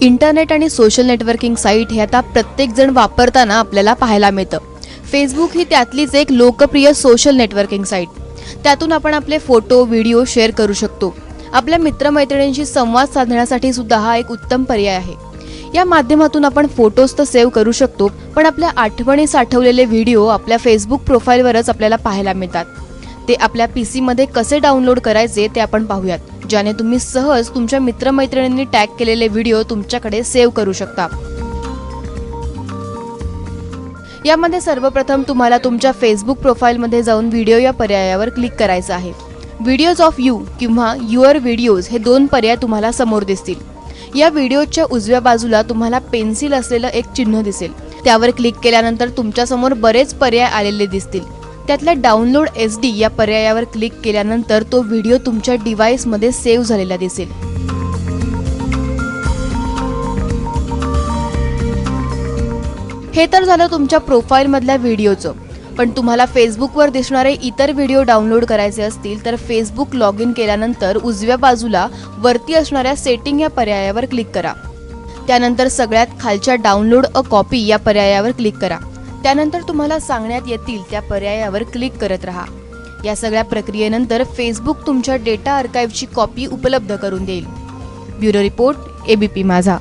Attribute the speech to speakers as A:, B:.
A: Internet आणि social networking site हे आता प्रत्येकजण वापरताना आपल्याला पाहायला मिळतं. फेसबुक ही त्यातलीच एक लोकप्रिय सोशल नेटवर्किंग साईट त्यातून आपण आपले फोटो व्हिडिओ शेअर करू शकतो. आपल्या मित्रमैत्रिणींशी संवाद साधण्यासाठी सुद्धा हा एक उत्तम पर्याय आहे. या माध्यमातून आपण फोटोज तर सेव्ह करू शकतो पण आपल्या आठवणी साठवलेले व्हिडिओ आपल्या फेसबुक प्रोफाईलवरच आपल्याला पाहायला मिळतात. ते आपल्या पी सीमध्ये कसे डाउनलोड करायचे ते आपण पाहूयात. ज्याने तुम्ही सहज तुमच्या मित्रमैत्रिणींनी टॅग केलेले व्हिडिओ तुमच्याकडे सेव्ह करू शकता. यामध्ये सर्वप्रथम तुम्हाला तुमच्या फेसबुक प्रोफाईलमध्ये जाऊन व्हिडिओ या पर्यायावर क्लिक करायचं आहे. व्हिडिओज ऑफ यू किंवा युअर व्हिडिओज हे दोन पर्याय तुम्हाला समोर दिसतील. या व्हिडिओच्या उजव्या बाजूला तुम्हाला पेन्सिल असलेलं एक चिन्ह दिसेल. त्यावर क्लिक केल्यानंतर तुमच्यासमोर बरेच पर्याय आलेले दिसतील. त्यातल्या डाउनलोड एस डी या पर्यायावर क्लिक केल्यानंतर तो व्हिडिओ तुमच्या डिव्हाइसमध्ये सेव्ह झालेला दिसेल. हे तर झालं तुमच्या प्रोफाईलमधल्या व्हिडिओचं. पण तुम्हाला फेसबुकवर दिसणारे इतर व्हिडिओ डाउनलोड करायचे असतील तर फेसबुक लॉग इन केल्यानंतर उजव्या बाजूला वरती असणाऱ्या सेटिंग या पर्यायावर क्लिक करा. त्यानंतर सगळ्यात खालच्या डाउनलोड अ कॉपी या पर्यायावर क्लिक करा. त्यानंतर तुम्हाला सांगण्यात येतील त्या पर्यायावर क्लिक करत राहा. या सगळ्या प्रक्रियेनंतर फेसबुक तुमच्या डेटा अर्काईव्हची कॉपी उपलब्ध करून देईल. ब्युरो रिपोर्ट एबीपी माझा.